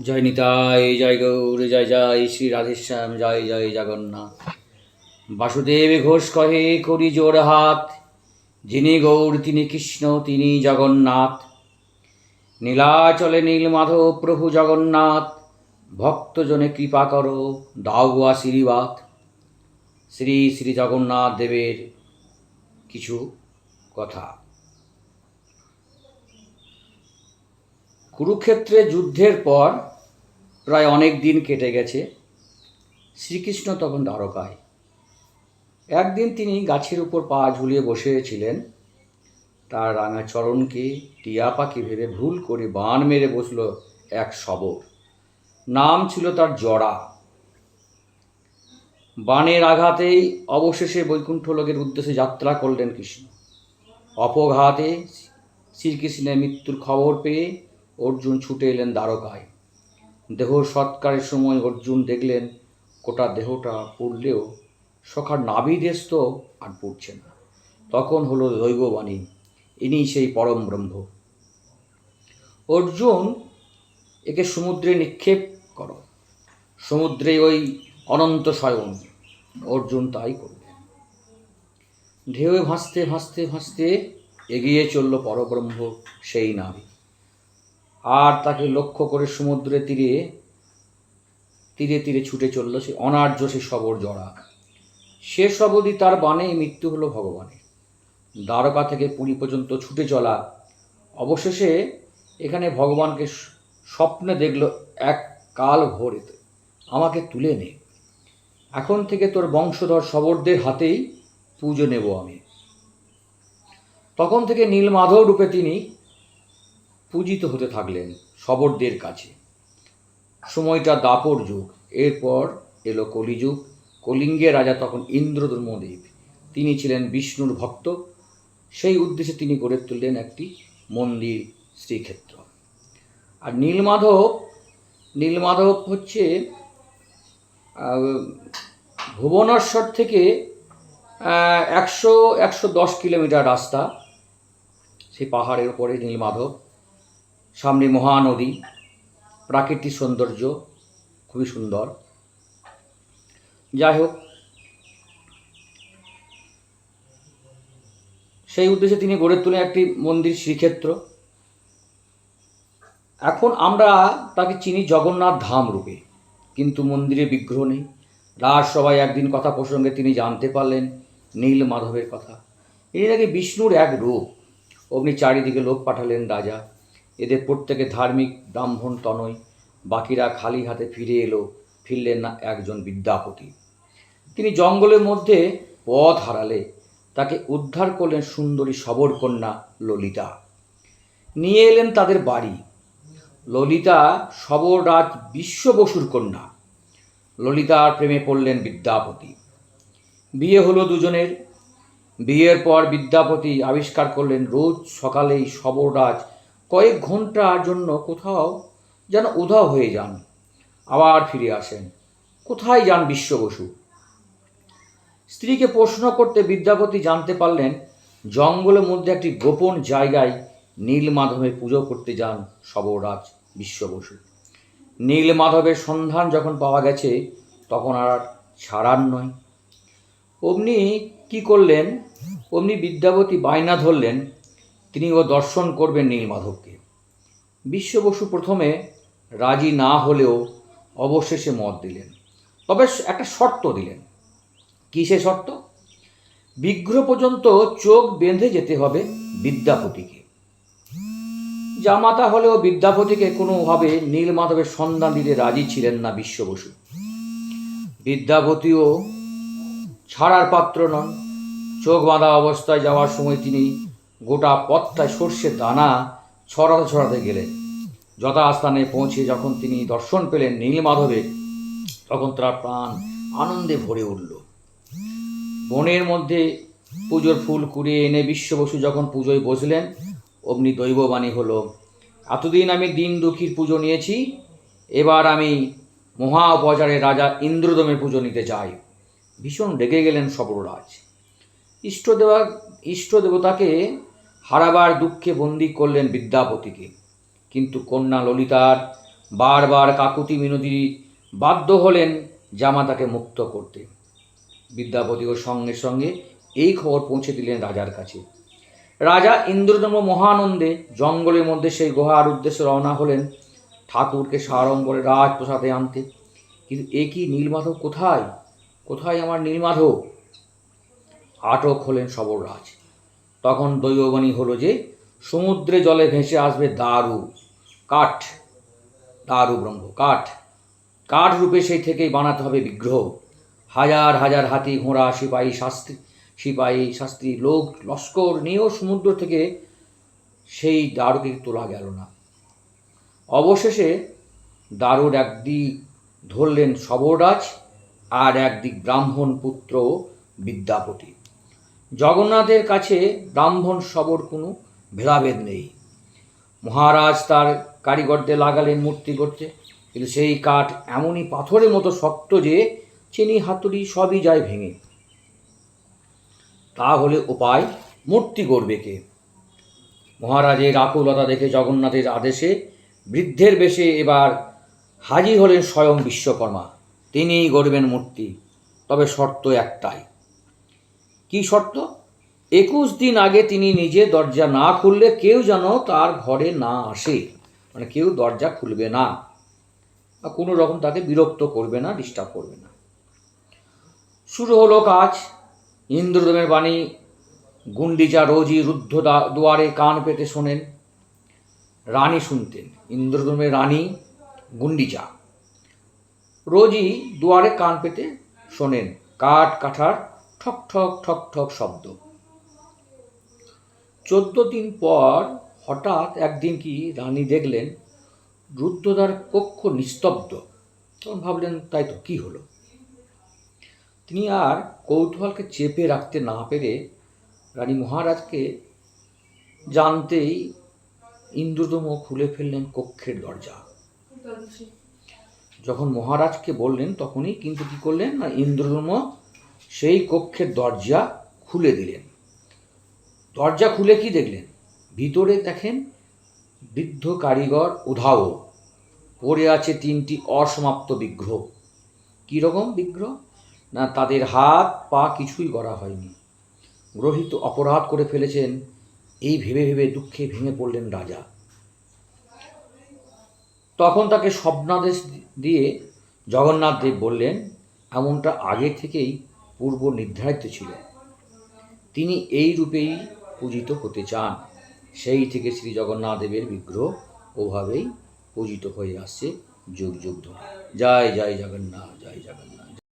জয় নিতাই, জয় গৌর, জয় জয় শ্রী রাধেশ্যাম, জয় জয় জগন্নাথ। বাসুদেব ঘোষ কহে, করি জোর হাত। যিনি গৌর, তিনি কৃষ্ণ, তিনি জগন্নাথ। নীলাচলে নীলমাধব, প্রভু জগন্নাথ। ভক্তজনে কৃপা করো, দাও গো আশীর্বাদ। শ্রী শ্রী জগন্নাথ দেবের কিছু কথা। কুরুক্ষেত্রে যুদ্ধের পর প্রায় অনেক দিন কেটে গেছে। শ্রীকৃষ্ণ তখন দ্বারকায়। একদিন তিনি গাছের উপর পা ঝুলিয়ে বসেছিলেন। তার রাঙা চরণকে টিয়া পাখি ভেবে ভুল করে বান মেরে বসল এক শবর। নাম ছিল তার জড়া বানের আঘাতেই অবশেষে বৈকুণ্ঠ লোকের উদ্দেশ্যে যাত্রা করলেন কৃষ্ণ। অপঘাতে শ্রীকৃষ্ণের মৃত্যুর খবর পেয়ে অর্জুন ছুটে এলেন দ্বারকায়। দেহ সৎকারের সময় অর্জুন দেখলেন, গোটা দেহটা পুড়লেও সখার নাভিদেশ তো আর পুড়ছে না। তখন হলো দৈববাণী ইনি সেই পরম ব্রহ্ম। অর্জুন, একে সমুদ্রে নিক্ষেপ করো। সমুদ্রে ওই অনন্ত স্বয়ং অর্জুন তাই করলেন। ঢেউ ভাসতে ভাসতে ভাসতে এগিয়ে চলল পরব্রহ্ম সেই নাভি। আর তাকে লক্ষ্য করে সমুদ্রে তীরে তীরে তীরে ছুটে চলল সে অনার্য সে সবর জড়া। শেষ অবধি তার বাণে মৃত্যু হলো ভগবানের। দ্বারকা থেকে পুরী পর্যন্ত ছুটে চলা, অবশেষে এখানে ভগবানকে স্বপ্নে দেখল এক কাল ভোরেতে আমাকে তুলে নে। এখন থেকে তোর বংশধর শবরদের হাতেই পুজো নেব আমি। তখন থেকে নীলমাধব রূপে তিনি পূজিত হতে থাকলেন শবরদের কাছে। সময়টা দাপর যুগ, এরপর এলো কলিযুগ। কলিঙ্গের রাজা তখন ইন্দ্রধর্মদেব তিনি ছিলেন বিষ্ণুর ভক্ত। সেই উদ্দেশ্যে তিনি গড়ে তুললেন একটি মন্দির, শ্রীক্ষেত্র। আর নীলমাধব নীলমাধব হচ্ছে ভুবনেশ্বর থেকে একশো একশো দশ কিলোমিটার রাস্তা। সেই পাহাড়ের উপরে নীলমাধব। সামনে মহানদী, প্রাকৃতিক সৌন্দর্য খুবই সুন্দর। যাই হোক, সেই উদ্দেশ্যে তিনি গড়ে তোলেন একটি মন্দির, শ্রীক্ষেত্র। এখন আমরা তাকে চিনি জগন্নাথ ধাম রূপে, কিন্তু মন্দিরে বিগ্রহ নেই। রাজসভায় একদিন কথা প্রসঙ্গে তিনি জানতে পারলেন নীল মাধবের কথা। ইনি নাকি বিষ্ণুর এক রূপ অমনি চারিদিকে লোক পাঠালেন রাজা। এদের প্রত্যেকে ধার্মিক ব্রাহ্মণ তনয়। বাকিরা খালি হাতে ফিরে এলো, ফিরলেন না একজন বিদ্যাপতি। তিনি জঙ্গলের মধ্যে পথ হারালে, তাকে উদ্ধার করলেন সুন্দরী সবরকন্যা ললিতা। নিয়ে এলেন তাদের বাড়ি। ললিতা সবররাজ বিশ্ব বসুর কন্যা। ললিতার প্রেমে পড়লেন বিদ্যাপতি। বিয়ে হলো দুজনের। বিয়ের পর বিদ্যাপতি আবিষ্কার করলেন, রোজ সকালেই সবররাজ কয়েক ঘণ্টার জন্য কোথাও যেন উধাও হয়ে যান, আবার ফিরে আসেন। কোথায় যান বিশ্ব বসু? স্ত্রীকে প্রশ্ন করতে বিদ্যাপতি জানতে পারলেন, জঙ্গলের মধ্যে একটি গোপন জায়গায় নীল মাধবের পুজো করতে যান সবরাজ বিশ্ব বসু। নীল মাধবের সন্ধান যখন পাওয়া গেছে, তখন আর ছাড়ার নয়। অমনি কি করলেন? অমনি বিদ্যাপতি বায়না ধরলেন তিনি ও দর্শন করবেন নীলমাধবকে বিশ্ব বসু প্রথমে রাজি না হলেও অবশেষে মত দিলেন। তবে একটা শর্ত দিলেন। কী সে শর্ত? বিগ্রহ পর্যন্ত চোখ বেঁধে যেতে হবে বিদ্যাপতিকে। জামাতা হলেও বিদ্যাপতিকে কোনোভাবে নীলমাধবের সন্ধান দিতে রাজি ছিলেন না বিশ্ববসু। বিদ্যাপতিও ছাড়ার পাত্র নন। চোখ বাঁধা অবস্থায় যাওয়ার সময় তিনি গোটা পথটায় সর্ষের দানা ছড়াতে ছড়াতে গেলেন যথাস্থানে পৌঁছে যখন তিনি দর্শন পেলেন নীলমাধবের তখন তার প্রাণ আনন্দে ভরে উঠল। বনের মধ্যে পুজোর ফুল কুড়িয়ে এনে বিশ্ববসু যখন পুজোয় বসলেন অমনি দৈববাণী হলো, এতদিন আমি দিন দুঃখীর পুজো নিয়েছি, এবার আমি মহা উপচারে রাজা ইন্দ্রদমের পুজো নিতে চাই। ভীষণ ডেকে গেলেন সবররাজ। ইষ্টদেবা ইষ্ট দেবতাকে হারাবার দুঃখে বন্দি করলেন বিদ্যাপতিকে। কিন্তু কন্যা ললিতার বারবার কাকুতি মিনতি বাধ্য হলেন জামাতাকে মুক্ত করতে। বিদ্যাপতিও সঙ্গে সঙ্গে এই খবর পৌঁছে দিলেন রাজার কাছে। রাজা ইন্দ্রদম্ভ মহানন্দে জঙ্গলের মধ্যে সেই গুহার উদ্দেশ্যে রওনা হলেন। ঠাকুরকে সাড়ম্বরে রাজপ্রসাদে আনতে। কিন্তু এ কি নীলমাধব কোথায়? কোথায় আমার নীলমাধব? আটক হলেন সবররাজ। তখন দৈববাণী হলো যে, সমুদ্রে জলে ভেসে আসবে দারু, কাঠ, দারু ব্রহ্ম, কাঠ। কাঠ রূপে সেই থেকেই বানাতে হবে বিগ্রহ। হাজার হাজার হাতি, ঘোড়া, সিপাহী, শাস্ত্রী সিপাহী, শাস্ত্রী লোক, লস্কর নিয়েও সমুদ্র থেকে সেই দারুকে তোলা গেল না। অবশেষে দারুর একদিক ধরলেন সবররাজ আর একদিক ব্রাহ্মণ পুত্র বিদ্যাপতি। জগন্নাথের কাছে ব্রাহ্মণ সবর কোনো ভেদাভেদ নেই। মহারাজ তার কারিগরদের লাগালেন মূর্তি করতে কিন্তু সেই কাঠ এমনই পাথরের মতো শক্ত যে চিনি হাতুড়ি সবই যায় ভেঙে। তাহলে উপায় মূর্তি গড়বে কে? মহারাজের আকুলতা দেখে জগন্নাথের আদেশে বৃদ্ধের বেশে এবার হাজির হলেন স্বয়ং বিশ্বকর্মা। তিনিই গড়বেন মূর্তি, তবে শর্ত একটাই। কি শর্ত? একুশ দিন আগে তিনি নিজে দরজা না খুললে কেউ যেন তার ঘরে না আসে। মানে কেউ দরজা খুলবে না। বা কোনো রকম তাকে বিরক্ত করবে না ডিস্টার্ব করবে না। শুরু হলো কাজ। ইন্দ্রদেবের বাণী, গুন্ডিচা রোজই রুদ্ধ দুয়ারে কান পেতে শোনেন। রানী শুনতেন। ইন্দ্রদমের রানী, গুন্ডিচা। রোজই দুয়ারে কান পেতে শোনেন। কাঠ, কাঠার ঠক ঠক ঠক ঠক শব্দ। চোদ্দ দিন পর হঠাৎ একদিন কি রানী দেখলেন, রুদ্রদ্বার কক্ষ নিস্তব্ধ। তখন ভাবলেন, তাই তো, কি হলো? তিনি আর কৌতূহলকে চেপে রাখতে না পেরে রানী মহারাজকে জানতেই ইন্দ্রদম খুলে ফেললেন কক্ষের দরজা। যখন মহারাজকে বললেন, তখনই কিন্তু কি করলেন, না ইন্দ্রদম সেই কক্ষের দরজা খুলে দিলেন। দরজা খুলে কি দেখলেন? ভিতরে দেখেন বৃদ্ধ কারিগর উধাও। পড়ে আছে তিনটি অসমাপ্ত বিগ্রহ। কীরকম বিগ্রহ? না, তাদের হাত পা কিছুই করা হয়নি। গ্রহিত অপরাধ করে ফেলেছেন, এই ভেবে ভেবে দুঃখে ভেঙে পড়লেন রাজা। তখন তাকে স্বপ্নাদেশ দিয়ে জগন্নাথ দেব বললেন, এমনটা আগে থেকেই পূর্ব নির্ধারিত ছিল। তিনি এই রূপেই পূজিত হতে চান। সেই থেকে শ্রী জগন্নাথ দেবের বিগ্রহ ওভাবেই পূজিত হয়ে আসছে যুগ যুগ ধরে। জয় জয় জগন্নাথ।